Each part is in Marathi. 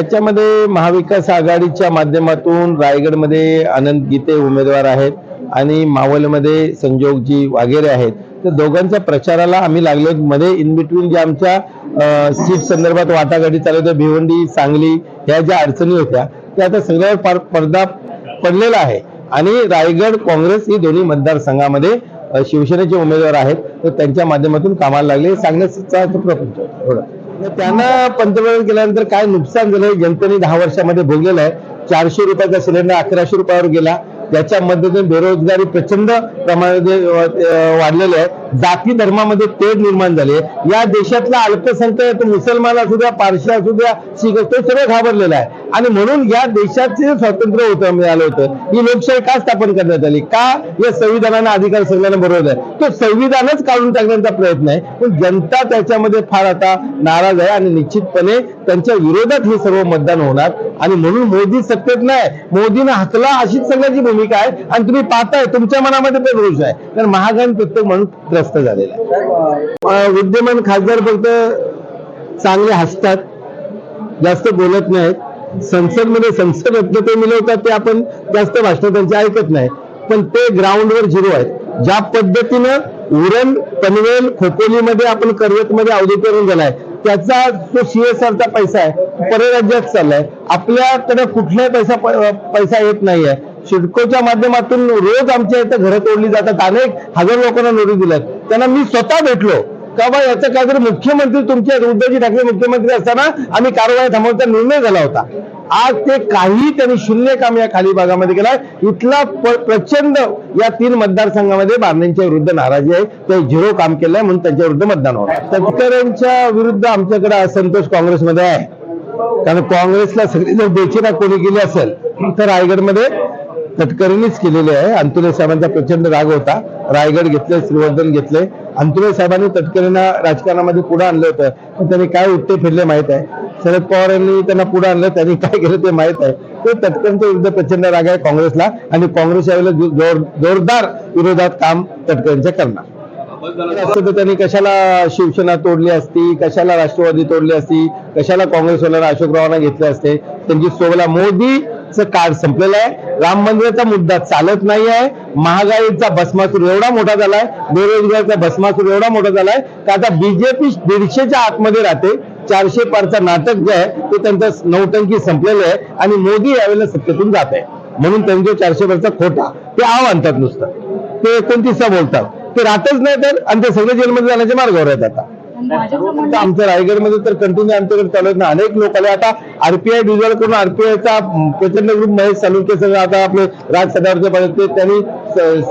त्याच्यामध्ये महाविकास आघाडीच्या माध्यमातून रायगडमध्ये आनंद गीते उमेदवार आहेत आणि मावलमध्ये संजोगजी वागेरे आहेत. तर दोघांच्या प्रचाराला आम्ही लागलो मध्ये इन बिटवीन जे आमच्या सीट संदर्भात वाटाघाटी चालू होत्या भिवंडी सांगली ह्या ज्या अडचणी होत्या त्या आता सगळ्यावर पार पडदा पडलेला आहे. आणि रायगड काँग्रेस ही दोन्ही मतदारसंघामध्ये शिवसेनेचे उमेदवार आहेत. तर त्यांच्या माध्यमातून कामाला लागले. सांगण्याचा प्रपंच थोडं त्यांना पंतप्रधान केल्यानंतर काय नुकसान झालं जनतेने दहा वर्षामध्ये भोगलेलं आहे. चारशे रुपयाचा सिलेंडर अकराशे रुपयावर गेला. त्याच्या मदतीने बेरोजगारी प्रचंड प्रमाणामध्ये वाढलेली आहे. जाती धर्मामध्ये तेढ निर्माण झाले या देशातला अल्पसंख्याक मुसलमान असू द्या पारशी असू द्या शीख असतो सगळं घाबरलेलं आहे. आणि म्हणून या देशाचे स्वातंत्र्य होतं मिळालं होतं. ही लोकशाही का स्थापन करण्यात आली? का या संविधानानं अधिकार सगळ्यांना बरोबर आहे? तो संविधानच काढून टाकण्याचा प्रयत्न आहे. पण जनता त्याच्यामध्ये फार आता नाराज आहे आणि निश्चितपणे त्यांच्या विरोधात हे सर्व मतदान होणार. आणि म्हणून मोदी सत्तेत नाही. मोदीनं हकला अशीच सगळ्याची भूमिका आहे. आणि तुम्ही पाहताय तुमच्या मनामध्ये पण रोष आहे. कारण महागण प्रत्येक म्हणून त्रस्त झालेला आहे. विद्यमान खासदार फक्त चांगले हसतात. जास्त बोलत नाहीत. संसदमध्ये संसद रत्न ते मिळवतात ते आपण जास्त भाषण त्यांचे ऐकत नाही. पण ते ग्राउंडवर झिरो आहेत. ज्या पद्धतीनं उरण पनवेल खोपोलीमध्ये आपण कर्जतमध्ये औद्योगिकरण झालाय त्याचा तो सीएसआरचा पैसा आहे. परराज्यात चाललाय. आपल्याकडे कुठलाही पैसा पैसा येत नाहीये. सिडकोच्या माध्यमातून रोज आमच्या इथं घरं तोडली जातात. अनेक हजार लोकांना नोटीस दिल्यात. त्यांना मी स्वतः भेटलो. का याचं काहीतरी मुख्यमंत्री तुमचे उद्धवजी ठाकरे मुख्यमंत्री असताना आम्ही कारवाई थांबवण्याचा निर्णय झाला होता. आज ते काही त्यांनी शून्य काम या खाली भागामध्ये केलाय इथला प्रचंड या तीन मतदारसंघामध्ये बारण्यांच्या विरुद्ध नाराजी आहे. ते झिरो काम केलंय म्हणून त्यांच्या विरुद्ध मतदान होणार शेतकऱ्यांच्या विरुद्ध आमच्याकडे असंतोष काँग्रेसमध्ये आहे. कारण काँग्रेसला सगळी जर बेचिना कोणी केली असेल तर रायगडमध्ये तटकरींनीच केलेले आहे. अंतुले साहेबांचा प्रचंड राग होता. रायगड घेतले श्रीवर्धन घेतले अंतुले साहेबांनी तटकरेंना राजकारणामध्ये पुढे आणलं होतं पण त्यांनी काय उठते फिरले माहीत आहे? शरद पवार यांनी त्यांना पुढे आणलं त्यांनी काय केलं ते माहीत आहे. ते तटकऱ्यांच्या विरुद्ध प्रचंड राग आहे काँग्रेसला आणि काँग्रेस यावेळेला जोर जोरदार विरोधात काम तटकरेंच्या करणार. असतं तर त्यांनी कशाला शिवसेना तोडली असती कशाला राष्ट्रवादी तोडली असती कशाला काँग्रेसवाल्यांना अशोकरावांना घेतले असते? त्यांची सोबला मोदीचं काळ संपलेलं आहे. राम मंदिराचा मुद्दा चालत नाही आहे महागाईचा भस्मासूर एवढा मोठा झालाय. बेरोजगारचा भस्मासूर एवढा मोठा झालाय. का आता बीजेपी दीडशेच्या आतमध्ये राहते. चारशे पारचा नाटक जे आहे ते त्यांचं नौटंकी संपलेलं आहे आणि मोदी यावेळेला सत्तेतून जात आहे. म्हणून त्यांचे चारशे पारचा खोटा ते आव आणतात नुसतं. ते एकोणतीसचा बोलतात? ते राहतच नाही तर आणि ते सगळे जेलमध्ये जाण्याच्या मार्गावर आहेत आता. आमच्या रायगडमध्ये तर कंटिन्यू आमच्याकडे चालू आहेत ना. अनेक लोक आले. आता आरपीआय डिझॉल्व करून आरपीआयचा प्रचंड ग्रुप महेश चालुक्य सगळं आता आपले राज सदावरचे पद ते त्यांनी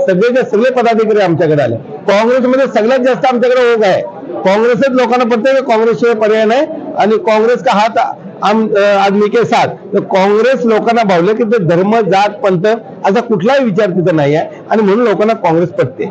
सगळेच्या सगळे पदाधिकारी आमच्याकडे आले. काँग्रेसमध्ये सगळ्यात जास्त आमच्याकडे ओघ आहे. काँग्रेसच लोकांना पडते की काँग्रेसशिवाय पर्याय नाही. आणि काँग्रेस का हात आम आदमी के साथ. तर काँग्रेस लोकांना भावले की ते धर्म जात पंथ असा कुठलाही विचार तिथं नाही आहे. आणि म्हणून लोकांना काँग्रेस पडते